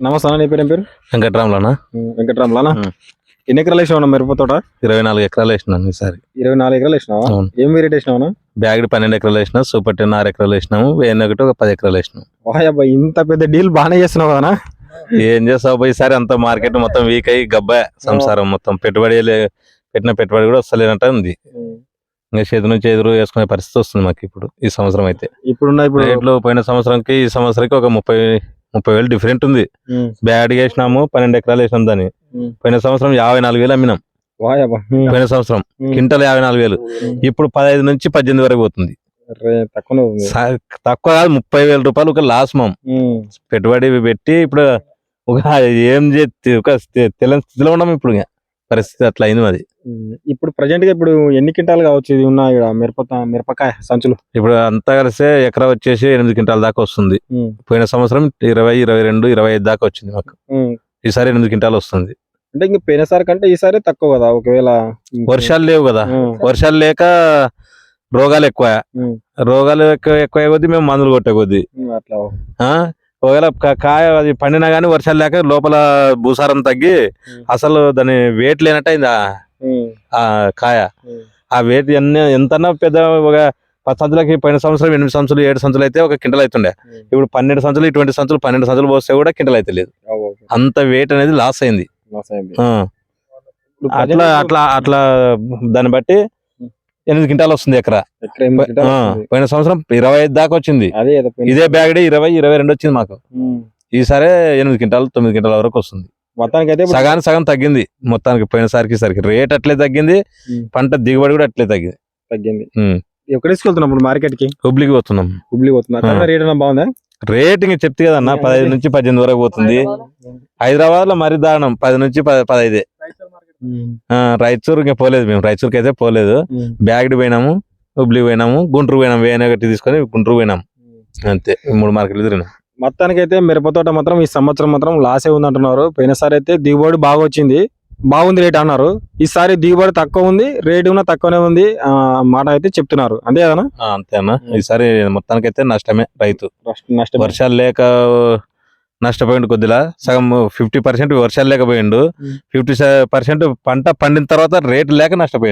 నమస్తే నీ పేరు ఏం పేరు? వెంకట్రామ్లోనా? వెంకటరామలానా. ఎన్ని ఎకరాలు వేసినావు మిరప తోట? ఇరవై నాలుగు ఎకరాలు వేసినాను ఈసారి. ఇరవై నాలుగు ఎకరాలు వేసినావా. ఏం వెరైటీ వేసినావా బ్యాగ్ పన్నెండు ఎకరాలు వేసినా సూపర్ టెన్ ఆరు ఎకరాలు వేసినాము వేయన్ ఒకటి ఒక పది ఎకరాలు వేసినాం. వాయబ్బా ఇంత పెద్ద డీల్ బాగానే చేస్తున్నావు కదా ఏం చేస్తావు ఈసారి అంత మార్కెట్ మొత్తం వీక్ అయ్యి గబ్బా సంసారం మొత్తం. పెట్టుబడి పెట్టిన పెట్టుబడి కూడా వస్తలేనట్ట ఉంది. ఇంకా చేతి నుంచి ఎదురు వేసుకునే పరిస్థితి వస్తుంది మాకు ఇప్పుడు ఈ సంవత్సరం అయితే. ఇప్పుడున్న ఇప్పుడు రేట్లు పోయిన సంవత్సరంకి ఈ సంవత్సరానికి ఒక ముప్పై ముప్పై వేలు డిఫరెంట్ ఉంది ఉం. బ్యాగ్ వేసినాము పన్నెండు ఎకరాలు వేసినాం దాన్ని. పోయిన సంవత్సరం యాభై నాలుగు వేలు అమ్మినాం. పోయిన సంవత్సరం. క్వింటల్ యాభై నాలుగు వేలు. ఇప్పుడు పదహైదు నుంచి పద్దెనిమిది వరకు పోతుంది తక్కువ కాదు ముప్పై వేల రూపాయలు ఒక లాస్ మాం. పెట్టుబడి పెట్టి ఇప్పుడు ఒక ఏం చేతి ఒక తెలియని స్థితిలో ఉన్నాం ఇప్పుడు ఇంకా. పరిస్థితి అట్లా అయింది ఉం. ఇప్పుడు ప్రజెంట్గా ఇప్పుడు ఎన్ని క్వింటాలు కావచ్చు ఇది ఉన్న ఇక్కడ మిరప మిరపకాయ సంచులు ఇప్పుడు అంతా కలిసే ఎకరా వచ్చేసి ఎనిమిది క్వింటాల దాకా వస్తుంది. పోయిన సంవత్సరం ఇరవై ఇరవై రెండు ఇరవై ఐదు దాకా వచ్చింది మాకు. ఈసారి ఎనిమిది క్వింటాలు వస్తుంది అంటే ఇంక పోయినసారి కంటే ఈసారి తక్కువ కదా ఒకవేళ వర్షాలు లేవు కదా. వర్షాలు లేక రోగాలు ఎక్కువ. రోగాలు ఎక్కువ ఎక్కువ కొద్దీ మేము మందులు కొట్టే కొద్దీ ఉం, అట్లా ఆ? ఒకవేళ కాయ అది పండినా గానీ వర్షాలు లేక లోపల భూసారం తగ్గి. అసలు దాని వెయిట్ లేనట్టు అయింది ఆ- కాయ. ఆ వెయిట్ ఎన్ని ఎంతన్నా పెద్ద ఒక పది సంచులకి పోయిన సంవత్సరం ఎనిమిది సంచులు ఏడు సంచులు అయితే ఒక కింటల్ అవుతుండే. ఇప్పుడు పన్నెండు సంచులు ఇటువంటి సంచులు పన్నెండు సంచులు పోస్తే కూడా కింటల్ అయితే లేదు. అంత వెయిట్ అనేది లాస్ అయింది అట్లా అట్లా అట్లా దాన్ని బట్టి. ఎనిమిది క్వింటాలు వస్తుంది ఎకరా. పోయిన సంవత్సరం ఇరవై ఐదు దాకా వచ్చింది. ఇదే బ్యాగ్ ఇరవై ఇరవై రెండు వచ్చింది మాకు. ఈసారి ఎనిమిది క్వింటాలు తొమ్మిది క్వింటాల వరకు వస్తుంది. మొత్తానికి అయితే సగానికి సగం తగ్గింది. మొత్తానికి పోయినసారికి సరికి రేట్ అట్లే తగ్గింది. పంట దిగుబడి కూడా అట్లే తగ్గింది. తగ్గింది. ఎక్కడ తీసుకెళ్తున్నాం ఇప్పుడు మార్కెట్కి హుబ్లీకి పోతున్నాం. హుబ్లీ పోతున్నా. రేట్ బాగుందా? రేటింగ్ చెప్తే కదన్న పదహైదు నుంచి పద్దెనిమిది వరకు పోతుంది. హైదరాబాద్లో మరీ దారుణం. పది నుంచి పద- పదహైదే. ఆ, రాయచూర్ ఇంకా పోలేదు మేము. రాయచూర్కి అయితే పోలేదు బ్యాగ్డ్ పోయినాము హుబ్లీ పోయినాము గుంటూరు పోయినాము వేయన గట్టి తీసుకొని గుంటూరు పోయినాము. అంతే మూడు మార్కెట్లు తిరిగినాం. మొత్తానికి అయితే మిరప తోట మాత్రం ఈ సంవత్సరం మాత్రం లాసే ఉంది అంటున్నారు పోయినసారి అయితే దిగుబడి బాగా వచ్చింది. బాగుంది రేట్ అన్నారు. ఈసారి దిగుబడి తక్కువ ఉంది రేట్ కూడా తక్కువనే ఉంది ఆ మాట అయితే చెప్తున్నారు. అంతే కదా ఆ, అంతే అన్న. ఈసారి మొత్తానికైతే నష్టమే రైతు. నష్టం వర్షాలు లేక నష్టపోయిండు కొద్దిలా. సగం ఫిఫ్టీ పర్సెంట్ వర్షాలు లేకపోయిండు. ఫిఫ్టీ పర్సెంట్ పంట పండిన తర్వాత రేటు లేక నష్టపోయిండు.